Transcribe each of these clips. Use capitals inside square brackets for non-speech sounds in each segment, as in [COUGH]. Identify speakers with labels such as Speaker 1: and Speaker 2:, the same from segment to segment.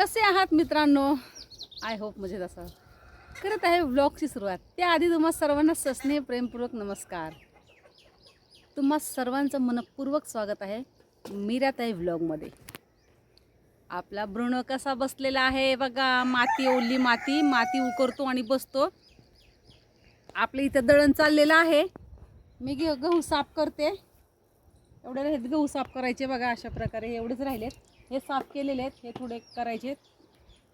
Speaker 1: कसे आहात मित्रांनो? आय होप म्हणजे तसं करत आहे व्लॉगची सुरुवात. त्याआधी तुम्हा सर्वांना सस्ने प्रेमपूर्वक नमस्कार. तुम्हा सर्वांचं मनपूर्वक स्वागत आहे मीरात आहे व्लॉगमध्ये आपला भ्रूण कसा बसलेला आहे बघा. माती ओली माती माती उकरतो आणि बसतो. आपल्या इथं दळण चाललेलं आहे. मी गहू साफ करते. एवढे राहिले गहू साफ करायचे बघा अशा प्रकारे. एवढेच राहिलेत. हे साफ केलेले आहेत. हे थोडे करायचे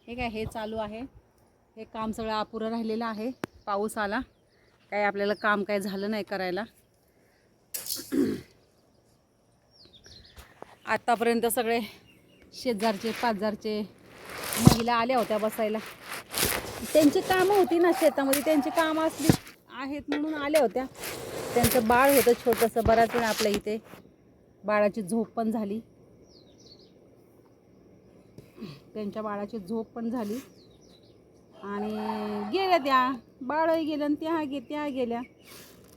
Speaker 1: हे काय हे चालू आहे. हे काम सगळं अपुरं राहिलेलं आहे. पाऊस आला. काय आपल्याला काम काय झालं नाही करायला. [CLEARS THROAT] आत्तापर्यंत सगळे शेजारचे पाचजारचे महिला आल्या होत्या बसायला. त्यांची कामं होती ना शेतामध्ये. त्यांची कामं असली आहेत म्हणून आल्या होत्या. त्यांचं बाळ होतं छोटंसं. बराच वेळ आपल्या इथे बाळाची झोप पण झाली. त्यांच्या बाळाची झोप पण झाली. आणि गेल्या त्या बाळही गेल्या आणि त्या गे त्या गेल्या.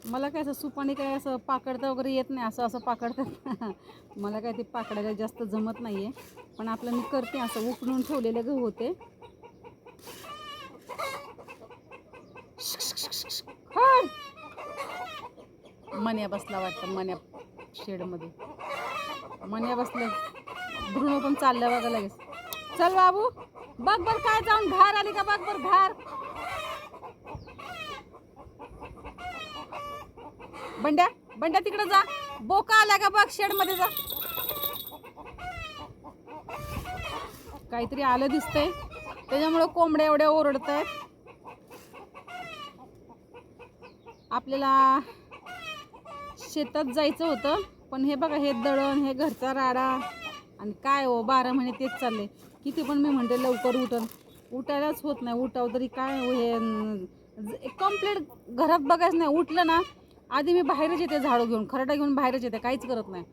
Speaker 1: मला काय असं सुपाने काय असं पाकडता वगैरे येत नाही असं असं पाकडतात. [LAUGHS] मला काय ते पाकडायला जास्त जमत नाही आहे पण आपलं मी करते असं उकडून ठेवलेले गहू होते. मन्या बसला वाटतं मन्या. शेडमध्ये. मन्या बसले. भ्रूण पण चाललं बघा लगेच. चल बाबू बघ बर काय जाऊन भार आली का बघ बर भार बंड्या बंड्या तिकडे जा. बोका आला का बघ शेडमध्ये जा. काहीतरी आलं दिसतंय. त्याच्यामुळे कोंबड्या एवढ्या ओरडत आहेत आपल्याला शेतात जायचं होतं पण हे बघा हे दळण हे घरचा राडा. आणि काय हो बारा महिने तेच चालले किती पण मी म्हणते लवकर उठन. उठायलाच होत नाही उठाव तरी काय हो हे कंप्लीट घरात बघायचं नाही उठलं ना आधी मी बाहेरच येते झाडू घेऊन खरडा घेऊन बाहेरच येते काहीच करत नाही.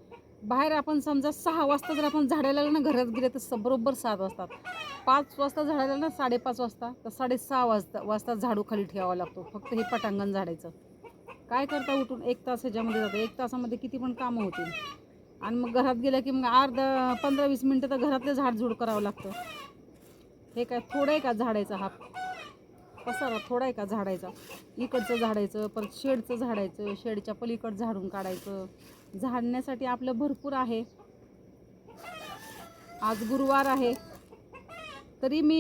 Speaker 1: बाहेर आपण समजा सहा वाजता जर आपण झाडायला लागलं ना घरात गेले तर स- बरोबर सात वाजतात. पाच वाजता झाडायला ना साडेपाच वाजता तर साडेसहा वाजता वाजता झाडू खाली ठेवावा लागतो. फक्त हे पटांगण झाडायचं. काय करता उठून? एक तास ह्याच्यामध्ये जातं. एक तासामध्ये किती पण कामं होतील. आणि मग घरात गेलं की मग अर्धा पंधरा वीस मिनटं तर घरातलं झाडझूड करावं लागतं. हे काय थोडं आहे का झाडायचा हा पसारा थोडा आहे का झाडायचा? इकडचं झाडायचं परत शेडचं झाडायचं शेडच्या पलीकडं झाडून काढायचं. झाडण्यासाठी आपलं भरपूर आहे. आज गुरुवार आहे. तरी मी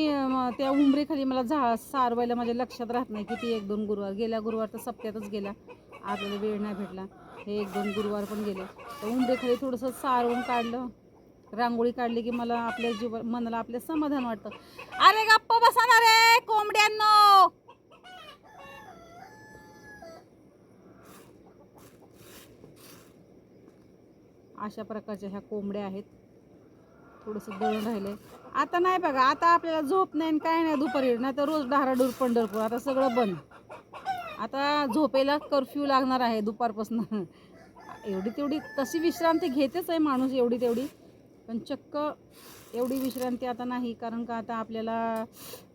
Speaker 1: त्या उंबरीखाली मला झा सारवायला माझ्या लक्षात राहत नाही किती एक दोन गुरुवार. गेल्या गुरुवार तर सप्त्यातच गेला आपल्याला वेळ नाही भेटला. हे एक दोन गुरुवार पण गेले. तर उंबरीखाली थोडंसं सारवून काढलं. रांगोळी काढली की मला आपल्या जीव मनाला आपल्या समाधान वाटतं. अरे गप्प बसा ना रे कोंबड्यांनो! अशा प्रकारच्या ह्या कोंबड्या आहेत. थोडंसं दळण राहिले आता नाही बघा आता आपल्याला झोप नाही आणि काय नाही दुपारी. नाही तर रोज डहाराडूर पंढरपूर आता सगळं बंद. आता झोपेला कर्फ्यू लागणार आहे दुपारपासून. [LAUGHS] एवढी तेवढी तशी विश्रांती घेतेच आहे माणूस एवढी तेवढी. पण चक्क एवढी विश्रांती आता नाही कारण का आता आपल्याला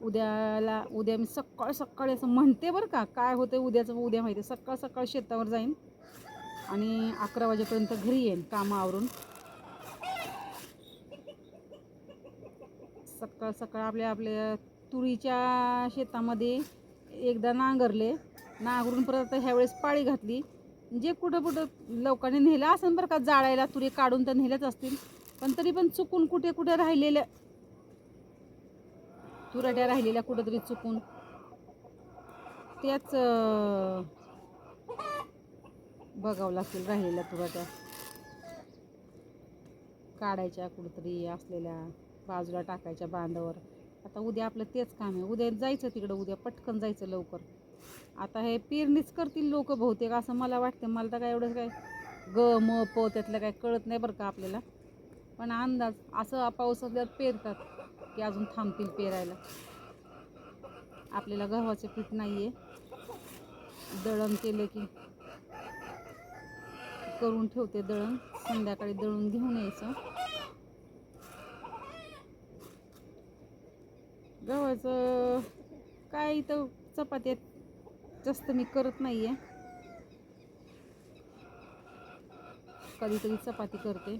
Speaker 1: उद्याला उद्या मी सकाळ सकाळी असं म्हणते बरं का काय होतं उद्याचं उद्या माहिती आहे. सकाळ सकाळ शेतावर जाईन आणि अकरा वाजेपर्यंत घरी येईन कामं सकाळ सकाळ आपल्या आपल्या तुरीच्या शेतामध्ये एकदा नांगरले. नांगरून परत आता ह्यावेळेस पाळी घातली. जे कुठं कुठं लोकांनी नेलं असेल बरं का जाळायला तुरी काढून तर नेल्याच असतील. पण तरी पण चुकून कुठे कुठे राहिलेल्या तुराट्या राहिलेल्या कुठंतरी चुकून. त्याच बघावं लागतील राहिलेल्या तुराट्या. काढायच्या कुठंतरी असलेल्या. बाजूला टाकायच्या बांधावर. आता उद्या आपलं तेच काम आहे. उद्या जायचं तिकडं उद्या पटकन जायचं लवकर. आता हे पेरणीच करतील लोक बहुतेक असं मला वाटते मला तर काय एवढं काय ग म प त्यातलं काय कळत नाही बरं का आपल्याला. पण अंदाज असं पाऊस असल्यावर पेरतात की अजून थांबतील पेरायला. आपल्याला गव्हाचे पीठ नाही आहे दळण केलं की करून ठेवते दळण. संध्याकाळी दळून घेऊन यायचं. गव्हाचं काय इथं चपात्या जास्त मी करत नाही आहे कधीतरी चपाती करते.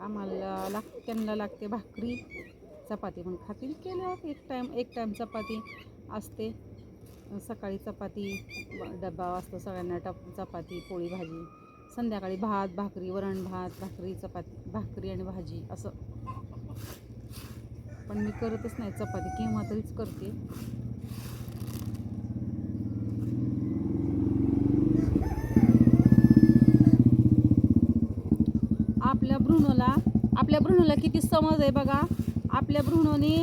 Speaker 1: आम्हाला लाग त्यांना लागते भाकरी. चपाती पण खातील. केल्यावर एक टाईम एक टाईम चपाती असते. सकाळी चपाती डबा डब्बा असतो सगळ्यांना टप चपाती पोळी भाजी. संध्याकाळी भात भाकरी वरण भात भाकरी चपाती भाकरी आणि भाजी असं. पण मी करतच नाही चपाती केव्हा तरीच करते. आपल्या भ्रूणाला आपल्या भ्रूणाला किती समज आहे बघा. आपल्या भ्रूणाने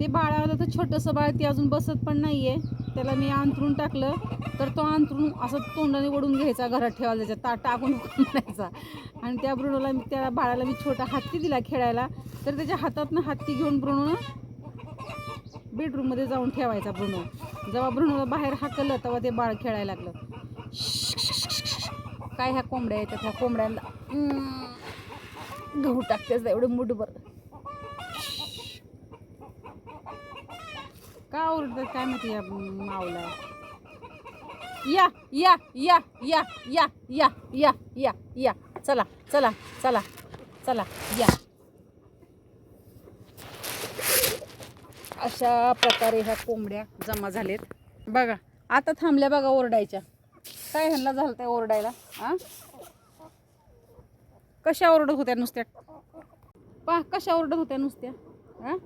Speaker 1: ते बाळाला तर छोटंसं बाळ ते अजून बसत पण नाही आहे त्याला मी अंथरून टाकलं. तर तो अंतरून असं तोंडाने ओढून घ्यायचा घरात ठेवायला त्याच्या ता टाकून म्हणायचा आणि त्या ब्रुणोला मी त्या बाळाला मी छोटा हत्ती दिला खेळायला. तर त्याच्या हातातनं हत्ती घेऊन भ्रूण बेडरूममध्ये जाऊन ठेवायचा भ्रूण जेव्हा ब्रुणोला बाहेर हाकलं तेव्हा ते बाळ खेळायला लागलं. काय ह्या कोंबड्या येतात? ह्या कोंबड्यांना गहू टाकतेच एवढं मुठभर. का ओरडतात? काय माहिती या मावला या या या या या या या या या. चला चला चला चला या. अशा प्रकारे ह्या कोंबड्या जमा झालेत. बघा आता थांबल्या बघा ओरडायच्या. काय ह्यांना झालं त्या ओरडायला हां कशा ओरडत होत्या नुसत्या? पा कशा ओरडत होत्या नुसत्या हा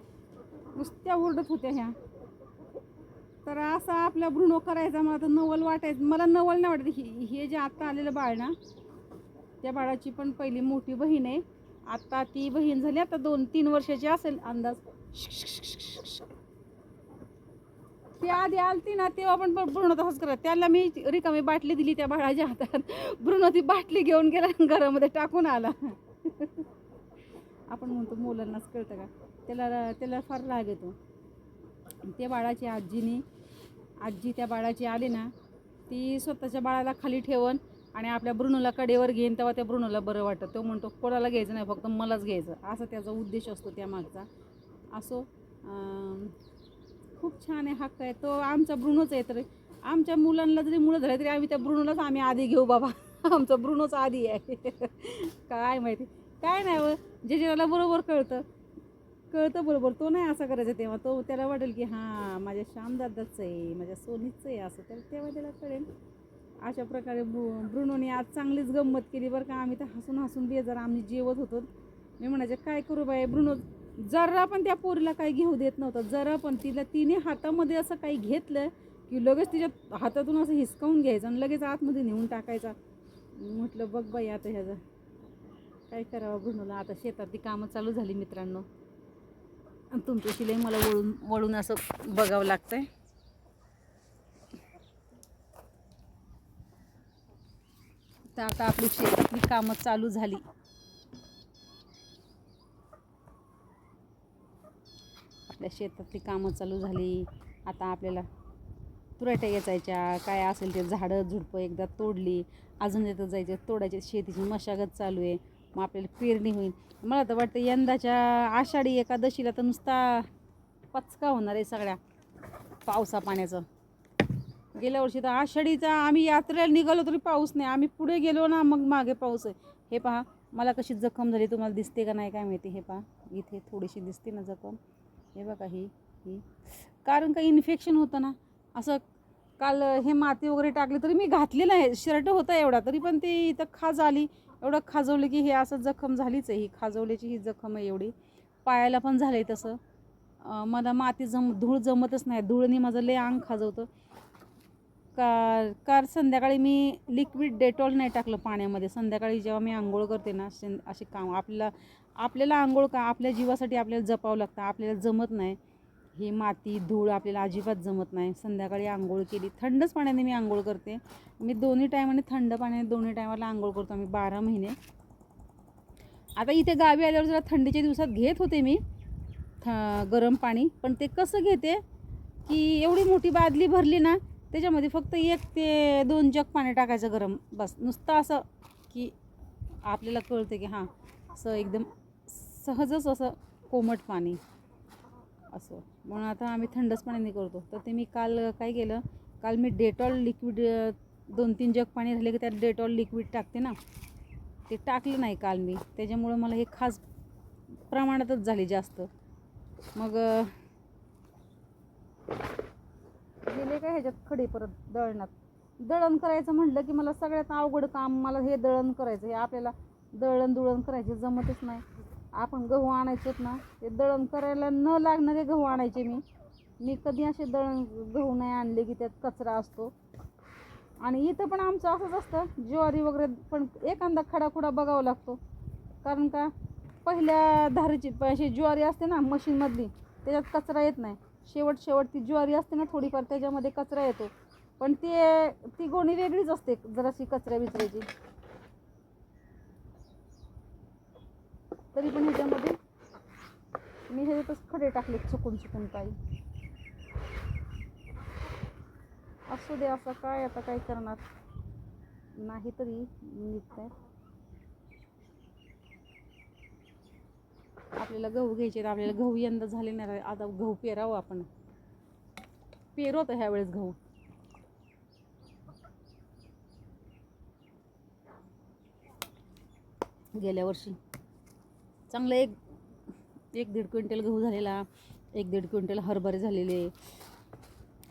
Speaker 1: नुसत्या ओरडत होत्या ह्या. तर असा आपला भ्रूण करायचा मला तर नवल वाटायचं. मला नवल नाही वाटत. ही हे जे आत्ता आलेलं बाळ ना त्या बाळाची पण पहिली मोठी बहीण आहे. आत्ता ती बहीण झाली आता दोन तीन वर्षाची असेल अंदाज. ती आधी आलती ना तेव्हा पण भ्रूण तसंच करत. त्याला मी रिकामी बाटली दिली त्या बाळाच्या हातात. भ्रूण ती बाटली घेऊन गेला आणि घरामध्ये टाकून आला. आपण म्हणतो मुलांनाच कळतं का? त्याला त्याला फार राग येतो. त्या बाळाची आजीनी आजी त्या बाळाची आली ना ती स्वतःच्या बाळाला खाली ठेवन आणि आपल्या भ्रूणाला कडेवर घेईन तेव्हा त्या भ्रूणाला बरं वाटतं. तो म्हणतो कोणाला घ्यायचं नाही फक्त मलाच घ्यायचं. असा त्याचा उद्देश असतो त्या मागचा. असो खूप छान आहे हक्क आहे. तो आमचा भ्रूणच आहे तर. आमच्या मुलांना जरी मुलं झाले तरी आम्ही त्या भ्रूणालाच आम्ही आधी घेऊ बाबा. आमचं भ्रूणच आधी आहे. [LAUGHS] काय माहिती. काय नाही व जे जे बरोबर कळतं. कळतं बरोबर. तो नाही असं करायचं तेव्हा. तो त्याला वाटेल की हां माझ्या श्यामदादाचं आहे माझ्या सोनीचं आहे असं. तर तेव्हा त्याला कळेल. अशा प्रकारे भ्रू ब्रुनोने आज चांगलीच गंमत केली बरं का. आम्ही तर हसून हसून बेजार आम्ही जेवत होतो. मी म्हणायचे काय करू बाई भ्रूण जरा पण त्या पोरीला काही घेऊ देत नव्हतं. जरा पण तिला तिने हातामध्ये असं काही घेतलं की लगेच तिच्या हातातून असं हिसकावून घ्यायचं आणि लगेच आतमध्ये नेऊन टाकायचा. म्हटलं बघ बाई आता ह्याचं काय करावं ब्रुनोला? आता शेतातली कामं चालू झाली मित्रांनो. आणि शिलाई मला वळून वळून असं बघावं लागतं आहे तर आता आपली शेतातली कामं चालू झाली. आपल्या शेतातली कामं चालू झाली. आता आपल्याला तुराट्या वेचायच्या काय असेल ते झाडं झुडपं एकदा तोडली. अजून येतं जायचं तोडायचे. शेतीची मशागत चालू आहे. मग आपल्याला पेरणी होईल. मला तर वाटतं यंदाच्या आषाढी एकादशीला तर नुसता पचका होणार आहे सगळ्या पावसा पाण्याचं. गेल्या वर्षी तर आषाढीचा आम्ही यात्रेला निघालो तरी पाऊस नाही. आम्ही पुढे गेलो ना मग मागे पाऊस आहे. हे पहा मला कशी जखम झाली तुम्हाला दिसते का नाही काय माहिती? हे पहा इथे थोडीशी दिसते ना जखम. हे बघा ही ही. कारण का इन्फेक्शन होतं ना? असं काल हे माती वगैरे टाकली तरी मी घातलेलं आहे शर्ट होता एवढा तरी पण ती इथं खाज आली. एवढं खाजवलं की हे असं जखम झालीच आहे ही खाजवल्याची ही जखम आहे एवढी. पायाला पण झालं आहे तसं मला माती जम धूळ जमतच नाही. धूळने माझं लय अंग खाजवतं. का कार संध्याकाळी मी लिक्विड डेटॉल नाही टाकलं पाण्यामध्ये. संध्याकाळी जेव्हा मी आंघोळ करते ना शें असे काम. आपल्याला आपल्याला आंघोळ का आपल्या जीवासाठी आपल्याला जपावं लागतं. आपल्याला जमत नाही. ही माती धूळ आपल्याला अजिबात जमत नाही. संध्याकाळी आंघोळ केली. थंडच पाण्याने मी आंघोळ करते. मी दोन्ही टायमाने थंड पाण्याने दोन्ही टायमाला आंघोळ करतो आम्ही बारा महिने. आता इथे गावी आल्यावर जरा थंडीच्या दिवसात घेत होते मी थ गरम पाणी. पण ते कसं घेते की एवढी मोठी बादली भरली ना त्याच्यामध्ये फक्त एक ते दोन जग पाणी टाकायचं गरम. बस. नुसतं असं की आपल्याला कळतं की हां असं एकदम सहजच असं कोमट पाणी. असं. म्हणून आता आम्ही थंडच पाण्याने करतो. तर ते मी काल काय केलं काल मी डेटॉल लिक्विड दोन तीन जग पाणी झाले की त्यात डेटॉल लिक्विड टाकते ना ते टाकलं नाही काल मी. त्याच्यामुळं मला हे खास प्रमाणातच झाली जास्त. मग गेले काय ह्याच्यात खडे परत दळणात. दळण करायचं म्हटलं की मला सगळ्यात अवघड काम मला हे दळण करायचं. हे आपल्याला दळण दुळण करायचे जमतच नाही. आपण गहू आणायचेत ना ते दळण करायला न लागणारे गहू आणायचे मी. मी कधी असे दळण गहू नाही आणले की त्यात कचरा असतो. आणि इथं पण आमचं असंच असतं ज्वारी वगैरे पण एखादा खडाखुडा बघावा लागतो. कारण का पहिल्या धारेची प- अशी ज्वारी असते ना मशीनमधली त्याच्यात कचरा येत नाही. शेवट शेवट ती ज्वारी असते ना थोडीफार त्याच्यामध्ये कचरा येतो. पण ते ती गोणी वेगळीच असते जराशी कचऱ्या बिचऱ्याची तरी पण ह्याच्यामध्ये मी ह्याच्यातच खडे टाकले चुकून चुकून काही असू दे असं काय आता काय करणार? नाही तरी निघत आहे आपल्याला गहू घ्यायचे तर आपल्याला गहू यंदा झाले नाही आता गहू पेरावं आपण. पेरवत ह्यावेळेस गहू. गेल्या वर्षी. चांगलं एक एक दीड क्विंटल गहू झालेला एक दीड क्विंटल हरभरे झालेले.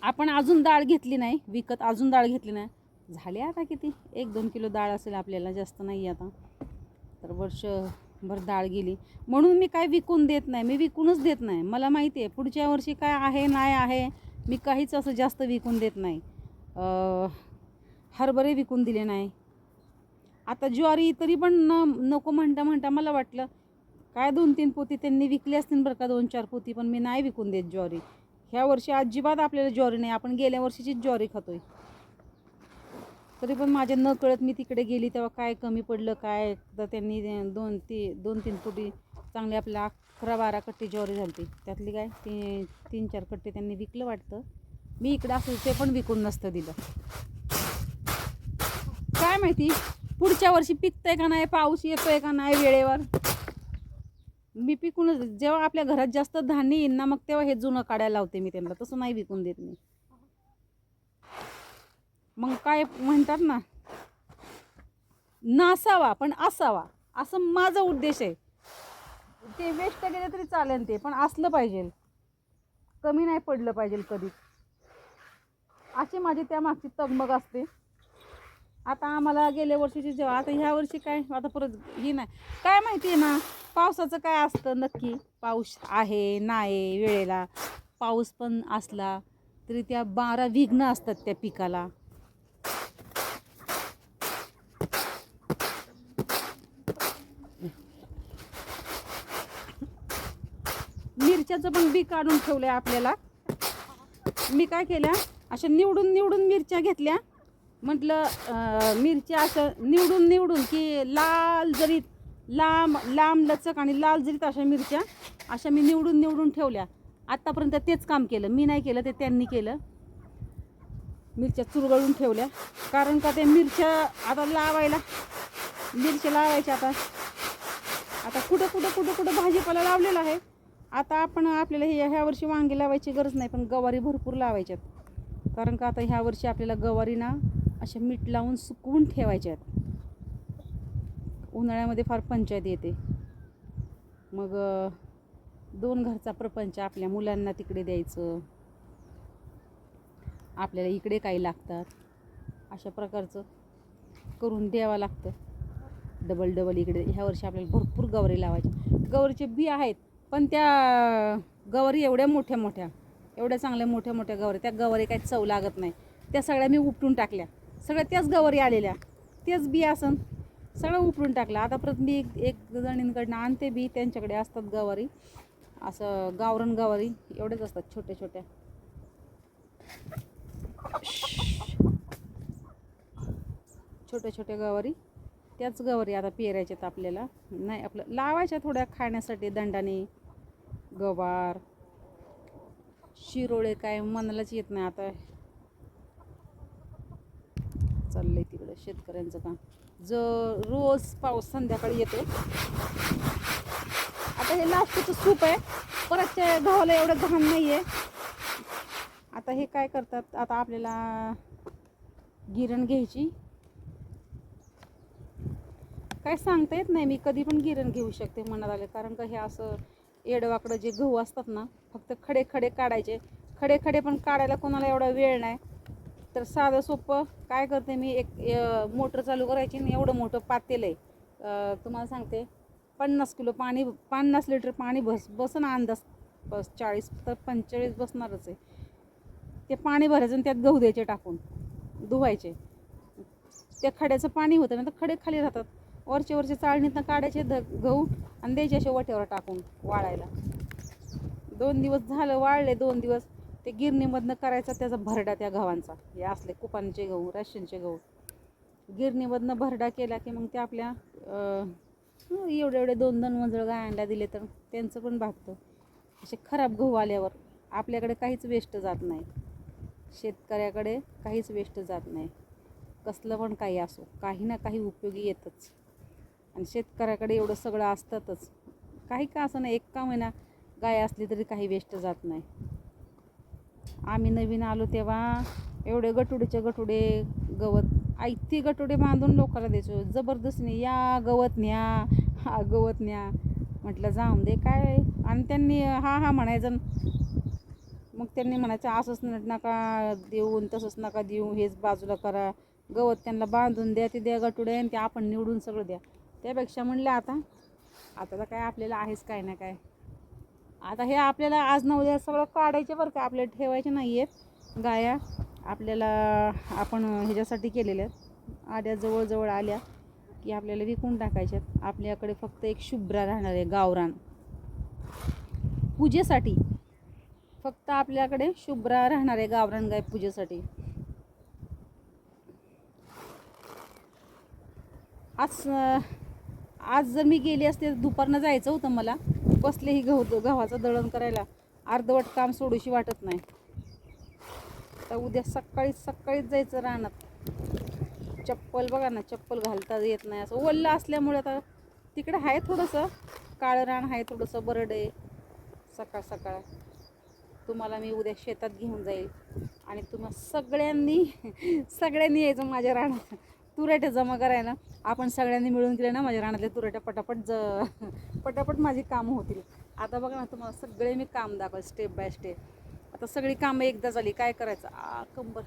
Speaker 1: आपण अजून डाळ घेतली नाही विकत अजून डाळ घेतली नाही. झाले आता किती? एक दोन किलो डाळ असेल आपल्याला जास्त नाही आता. तर वर्षभर डाळ गेली. म्हणून मी काय विकून देत नाही मी विकूनच देत नाही. मला माहिती आहे पुढच्या वर्षी काय आहे नाही आहे मी काहीच असं जास्त विकून देत नाही. हरभरे विकून दिले नाही. आता ज्वारी तरी पण न नको म्हणता म्हणता मला वाटलं काय दोन तीन पोती त्यांनी विकली असतील बरं का दोन चार पोती पण मी नाही विकून देत ज्वारी. ह्या वर्षी अजिबात आपल्याला ज्वारी नाही आपण गेल्या वर्षीचीच ज्वारी खातोय. तरी पण माझ्या न कळत मी तिकडे गेली तेव्हा काय कमी पडलं काय? तर त्यांनी दोन ती दोन तीन पोटी चांगली आपल्या अकरा बारा कट्टी ज्वारी झाली त्यातली काय? ती तीन चार कट्टे त्यांनी विकलं वाटतं. मी इकडं असेल ते पण विकून नसतं दिलं. काय माहिती? पुढच्या वर्षी पिकतंय का नाही? पाऊस येतोय का नाही वेळेवर? मी पिकूनच जेव्हा आपल्या घरात जास्त धान्य येईल ना मग तेव्हा हे जुनं काढायला लावते मी त्यांना. तसं नाही विकून देत मी. मग काय म्हणतात ना नसावा पण असावा असं माझा उद्देश आहे. ते वेस्ट गेले तरी चालेल ते पण असलं पाहिजे. कमी नाही पडलं पाहिजे कधी. अशी माझी त्या मागची तगमग असते. आता आम्हाला गेल्या वर्षीची जेव्हा आता ह्या वर्षी काय आता परत ही नाही. काय माहिती आहे ना पावसाचं काय असतं नक्की? पाऊस आहे नाही वेळेला. पाऊस पण असला तरी त्या बारा विघ्न असतात त्या पिकाला. मिरच्याचं पण बी काढून ठेवलंय आपल्याला. मी काय केल्या अशा निवडून निवडून मिरच्या घेतल्या. म्हटलं मिरच्या असं निवडून निवडून की लाल जरीत लांब लांब लचक आणि लाल जरीत अशा मिरच्या अशा मी निवडून निवडून ठेवल्या. आत्तापर्यंत तेच काम केलं. मी नाही केलं ते त्यांनी केलं. मिरच्या चुरगळून ठेवल्या. कारण का ते मिरच्या आता लावायला मिरच्या लावायच्या आता. आता कुठं कुठं कुठं कुठं भाजीपाला लावलेला आहे. आता आपण आपल्याला हे ह्या वर्षी वांगी लावायची गरज नाही पण गवारी भरपूर लावायच्यात. कारण का आता ह्या वर्षी आपल्याला गवारी ना अशा मीठ लावून सुकवून ठेवायच्या आहेत उन्हाळ्यामध्ये फार पंचायत येते. मग दोन घरचा प्रपंच आपल्या मुलांना तिकडे द्यायचं. आपल्याला इकडे काही लागतात. अशा प्रकारचं करून द्यावं लागतं. डबल डबल इकडे ह्या वर्षी आपल्याला भरपूर गवारी लावायचे. गवरीचे बी आहेत पण त्या गवरी एवढ्या मोठ्या मोठ्या एवढ्या चांगल्या मोठ्या मोठ्या गवरी त्या गवारी काही चव लागत नाही. त्या सगळ्या मी उपटून टाकल्या. सगळ्या त्याच गवारी आलेल्या. तेच बी असन. सगळं उपरून टाकलं. आता परत मी एक एक जणींकडनं आणते बी त्यांच्याकडे असतात गवारी. असं गावरण गवारी. एवढेच असतात छोट्या छोट्या. छोट्या छोट्या गवारी. त्याच गवारी आता पेरायच्यात आपल्याला. नाही आपलं लावायच्या थोड्या खाण्यासाठी दंडाने. गवार. शिरोळे काय मनालाच येत नाही आता. चाललंय तिकडं शेतकऱ्यांचं काम. ज रोज पाऊस संध्याकाळी येतो आता हे लास्टचं सूप आहे. परतच्या गव्हाला एवढं घाण नाही आहे आता हे काय करतात आता आपल्याला गिरण घ्यायची. काय सांगता येत नाही मी कधी पण गिरण घेऊ शकते मनात आले. कारण का हे असं येडवाकडं जे गहू असतात ना फक्त खडे खडे काढायचे. खडे खडे पण काढायला कोणाला एवढा वेळ नाही. तर साधं सोपं काय करते मी एक मोटर चालू करायची आणि एवढं मोठं पातेलं आहे. तुम्हाला सांगते पन्नास किलो पाणी पन्नास लिटर पाणी बस बसन अंदाज बस चाळीस तर पंचेचाळीस बसणारच आहे. ते पाणी भरायचं आणि त्यात गहू द्यायचे टाकून धुवायचे. त्या खड्याचं पाणी होतं ना तर खडे खाली राहतात. वरचे वरचे चाळणीतनं काढायचे ध गहू आणि द्यायचे असे वट्यावर टाकून वाळायला. दोन दिवस झालं वाळले दोन दिवस. ते गिरणीमधनं करायचा त्याचा भरडा त्या गव्हांचा. हे असले कुपांचे गहू राशनचे गहू. गिरणीमधनं भरडा केला की मग ते आपल्या एवढे एवढे दोन दोन मंजळ गायांना दिले तर त्यांचं पण भागतं. असे खराब गहू आल्यावर आपल्याकडे काहीच वेस्ट जात नाही. शेतकऱ्याकडे काहीच वेस्ट जात नाही. कसलं पण काही असो काही ना काही उपयोगी येतच. आणि शेतकऱ्याकडे एवढं सगळं असतातच. काही का असं नाही एक का महिना गाय असली तरी काही वेस्ट जात नाही. आम्ही नवीन आलो तेव्हा एवढे गटुडेचे गटुडे गवत आयती गटुडे बांधून लोकांना द्यायचो. जबरदस्तीने या गवत न्या हा गवत न्या. म्हटलं जाऊन दे काय? आणि त्यांनी हा हा म्हणायचं मग त्यांनी म्हणायचं असंच नट नका देऊन तसंच नका देऊ हेच बाजूला करा. गवत त्यांना बांधून द्या ते द्या गटुडे आणि ते आपण निवडून सगळं द्या. त्यापेक्षा म्हणलं आता आता तर काय आपल्याला आहेच काय ना काय. आता हे आपल्याला आज न उद्या सगळं काढायचे बरं का आपल्याला ठेवायचे नाही आहेत. गाया आपल्याला आपण ह्याच्यासाठी केलेल्या आहेत. आड्या जवळजवळ आल्या की आपल्याला विकून टाकायच्यात आपल्याकडे फक्त एक शुभ्रा राहणार आहे गावरान. पूजेसाठी फक्त आपल्याकडे शुभ्रा राहणार आहे गावरान गाय पूजेसाठी. आज आज जर मी गेली असते तर दुपारनं जायचं होतं मला. बसले ही गहू गव्हाचं दळण करायला अर्धवट काम सोडूशी वाटत नाही. तर उद्या सकाळी सकाळीच जायचं रानात. चप्पल बघा ना चप्पल घालता येत नाही. असं ओल्लं असल्यामुळे आता तिकडे आहे थोडंसं. काळं रान आहे थोडंसं बरड आहे. सकाळ सकाळ. तुम्हाला मी उद्या शेतात घेऊन जाईल. आणि तुम्हा सगळ्यांनी सगळ्यांनी यायचं माझ्या रानात. तुराट्या जमा करायला. आपण सगळ्यांनी मिळून केले ना म्हणजे माझ्या रानातल्या तुराट्या पटापट ज [LAUGHS] पटापट माझी कामं होतील. आता बघा ना तुम्हाला सगळे मी काम दाखवलं स्टेप बाय स्टेप आता सगळी कामं एकदा झाली काय करायचं? आ कंबर.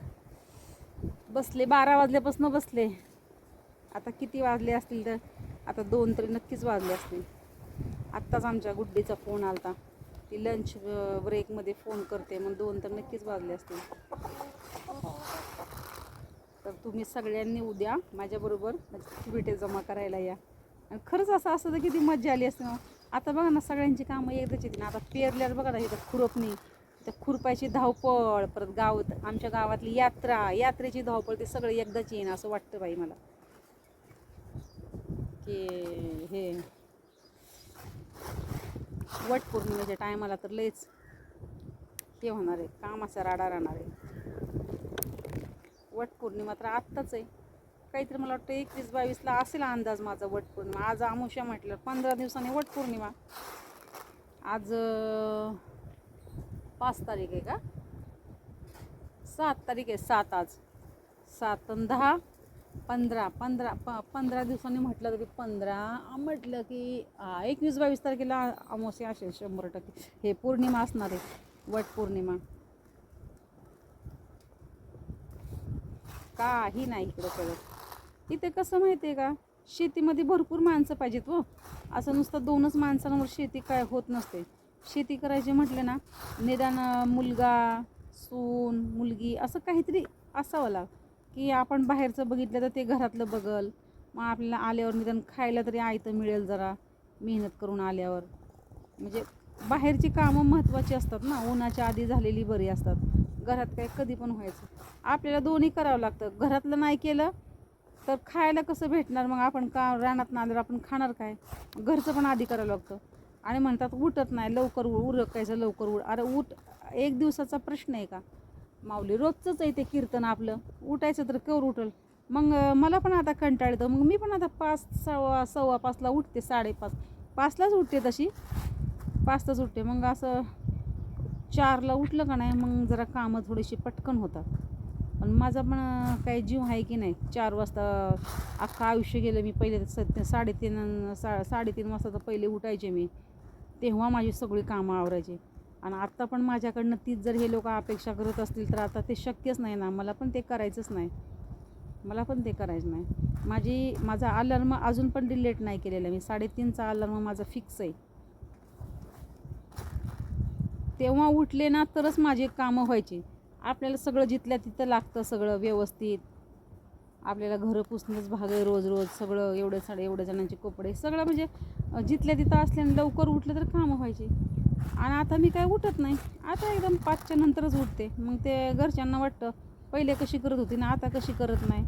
Speaker 1: बसले बारा वाजल्यापासून बसले. आता किती वाजले असतील तर आता दोन तरी नक्कीच वाजले असतील. आत्ताच आमच्या गुड्डीचा फोन आला होता ती लंच ब्रेकमध्ये फोन करते मग दोन तर नक्कीच वाजले असतील. तर तुम्ही सगळ्यांनी उद्या माझ्याबरोबर म्हणजे विटे जमा करायला या. आणि खरंच असं असतं तर किती मजा आली असते ना. आता बघा ना सगळ्यांची कामं एकदाच येते ना आता पेरल्यावर बघा ना इथं खुरपणी त्या खुरपायची धावपळ परत गाव आमच्या गावातली यात्रा यात्रेची धावपळ ते सगळं एकदाच येईन असं वाटतं बाई मला. की हे वटपौर्णिमेच्या टायमाला तर लयच ते होणार आहे. कामाचा राडा राहणार आहे. वटपौर्णिमा तर आत्ताच आहे. काहीतरी मला वाटतं एकवीस बावीसला असेल अंदाज माझा वटपौर्णिमा आज आमुष्या म्हटलं पंधरा दिवसांनी वटपौर्णिमा आज पाच तारीख आहे का? सात तारीख आहे सात आज. सात आणि दहा पंधरा. पंधरा प पंधरा दिवसांनी म्हटलं तरी पंधरा. म्हटलं की एकवीस बावीस तारखेला अमावस्या असेल शंभर टक्के. हे पौर्णिमा असणार आहे वटपौर्णिमा काही नाही इकडं कळत इथे कसं माहिती आहे का? शेतीमध्ये भरपूर माणसं पाहिजेत व असं नुसतं दोनच माणसांवर शेती काय होत नसते. शेती करायची म्हटलं ना निदान मुलगा सून मुलगी असं काहीतरी असावं लाग की आपण बाहेरचं बघितलं तर ते घरातलं बघल. मग आपल्याला आल्यावर निदान खायला तरी आयतं मिळेल जरा मेहनत करून आल्यावर. म्हणजे बाहेरची कामं महत्त्वाची असतात ना. उन्हाच्या आधी झालेली बरी असतात. घरात काय कधी पण व्हायचं. आपल्याला दोन्ही करावं लागतं. घरातलं नाही केलं तर खायला कसं भेटणार? मग आपण का रानात नांदर आपण खाणार काय? घरचं पण आधी करावं लागतं. आणि म्हणतात उठत नाही. लवकर उठ. उरकायचं लवकर उड अरे उठ. एक दिवसाचा प्रश्न आहे का? माऊली रोजचंच आहे ते कीर्तन आपलं. उठायचं तर कवर उठल? मग मला पण आता कंटाळ येतं मग मी पण आता पाच सव्वा सव्वा पाचला उठते साडेपाच. पाचलाच उठते तशी. पाचलाच उठते. मग असं चारला उठलं का नाही मग जरा कामं थोडीशी पटकन होतात. पण माझा पण काही जीव आहे की नाही चार वाजता अख्खं आयुष्य गेलं मी पहिले सध्या साडेतीन सा साडेतीन वाजता तर पहिले उठायचे मी. तेव्हा माझी सगळी कामं आवरायची. आणि आत्ता पण माझ्याकडनं तीच जर हे लोक अपेक्षा करत असतील तर आता ते शक्यच नाही ना मला पण ते करायचंच नाही. मला पण ते करायचं नाही. माझी माझा अलार्म अजून पण डिलेट नाही केलेला मी साडेतीनचा अलार्म माझा फिक्स आहे. तेव्हा उठले ना तरच माझे कामं व्हायचे. आपल्याला सगळं जिथल्या तिथं लागतं सगळं व्यवस्थित. आपल्याला घरं पुसणंच भाग आहे रोज रोज सगळं एवढं साडे एवढ्या जणांचे कपडे सगळं म्हणजे जिथल्या तिथं असल्याने लवकर उठलं तर कामं व्हायचे. आणि आता मी काय उठत नाही. आता एकदम पाचच्या नंतरच उठते. मग ते घरच्यांना वाटतं पहिले कशी करत होती ना आता कशी करत नाही.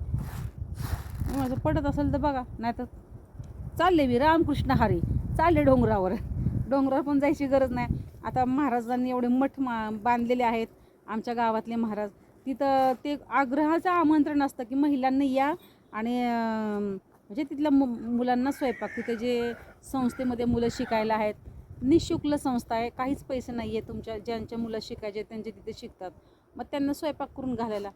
Speaker 1: माझं पडत असेल तर बघा नाही तर चालले मी रामकृष्ण हरी. चालले डोंगरावर. डोंगरावर पण जायची गरज नाही. आता महाराजांनी एवढे मठ मा बांधलेले आहेत आमच्या गावातले महाराज. तिथं ते आग्रहाचं आमंत्रण असतं की महिलांनी या आणि म्हणजे तिथल्या मु मुलांना स्वयंपाक तिथे जे संस्थेमध्ये मुलं शिकायला आहेत. निशुल्क संस्था आहे काहीच पैसे नाही आहे तुमच्या ज्यांच्या मुलं शिकायचे आहेत, त्यांचे तिथे शिकतात. मग त्यांना स्वयंपाक करून घालायला.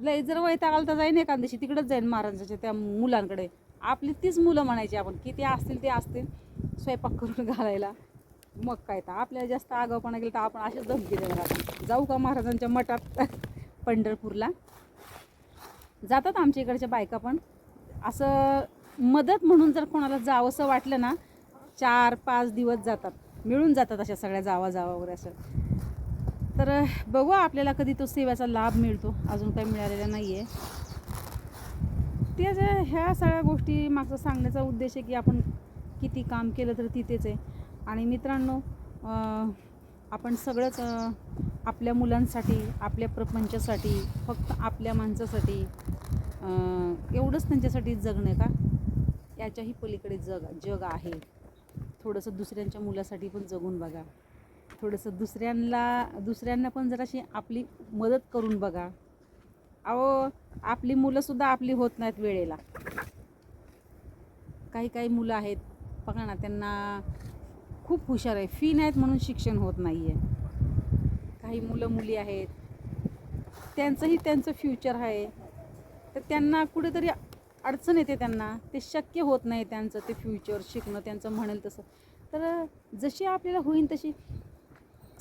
Speaker 1: लय जर वैताग आला तर जाईन एखाद दिवशी तिकडंच जाईन महाराजांच्या त्या मुलांकडे. आपली तीच मुलं म्हणायची आपण किती असतील ते असतील स्वयंपाक करून [LAUGHS] घालायला. मग काय तर आपल्याला जास्त आगावपणा गेलं तर आपण असेच धमकी देणार आपण जाऊ का महाराजांच्या मठात [LAUGHS] पंढरपूरला? जातात आमच्या इकडच्या बायका पण. असं मदत म्हणून जर कोणाला जावंसं वाटलं ना चार पाच दिवस जातात. मिळून जातात अशा सगळ्या जावा जावा वगैरे असं. तर बघू आपल्याला कधी तो सेवेचा लाभ मिळतो. अजून काही मिळालेला नाही आहे त्या ज्या ह्या सगळ्या गोष्टी मागचा सांगण्याचा उद्देश आहे की आपण किती काम केलं तर तिथेच आहे. आणि मित्रांनो आपण सगळंच आपल्या मुलांसाठी आपल्या प्रपंचासाठी फक्त आपल्या माणसासाठी एवढंच त्यांच्यासाठी जगणं का? याच्याही पलीकडे जग जग आहे. थोडंसं दुसऱ्यांच्या मुलासाठी पण जगून बघा. थोडंसं दुसऱ्यांना दुसऱ्यांना पण जराशी आपली मदत करून बघा. अहो आपली मुलंसुद्धा आपली होत नाहीत वेळेला. काही काही मुलं आहेत बघा ना त्यांना खूप हुशार आहे. फी नाहीत म्हणून शिक्षण होत नाही आहे काही मुलं मुली आहेत. त्यांचंही त्यांचं फ्युचर आहे. तर त्यांना कुठेतरी अडचण येते त्यांना. ते शक्य होत नाही त्यांचं ते फ्युचर शिकणं त्यांचं म्हणेल तसं. तर जशी आपल्याला होईल तशी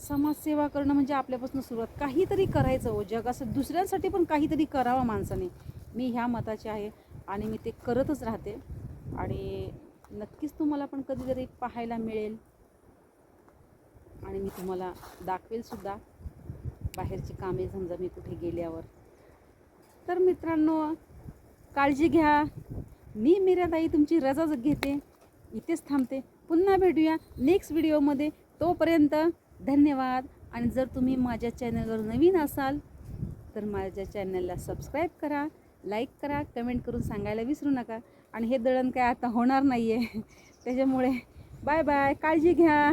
Speaker 1: समाजसेवा करणं म्हणजे आपल्यापासून सुरुवात. काहीतरी करायचं हो जगासाठी दुसऱ्यांसाठी पण काहीतरी करावं माणसाने. मी ह्या मताची आहे आणि मी ते करतच राहते. आणि नक्कीच तुम्हाला पण कधीतरी पाहायला मिळेल. आणि मी तुम्हाला दाखवेल सुद्धा. बाहेरची कामे समजा मी कुठे गेल्यावर. तर मित्रांनो काळजी घ्या. मी मीराताई तुमची रजा घेते. इथेच थांबते. पुन्हा भेटूया नेक्स्ट व्हिडिओमध्ये तोपर्यंत धन्यवाद. आणि जर तुम्ही माझ्या चॅनलवर नवीन असाल तर माझ्या चॅनलला सबस्क्राईब करा लाईक करा कमेंट करून सांगायला विसरू नका. आणि हे दळण काय आता होणार नाही आहे त्याच्यामुळे बाय बाय काळजी घ्या.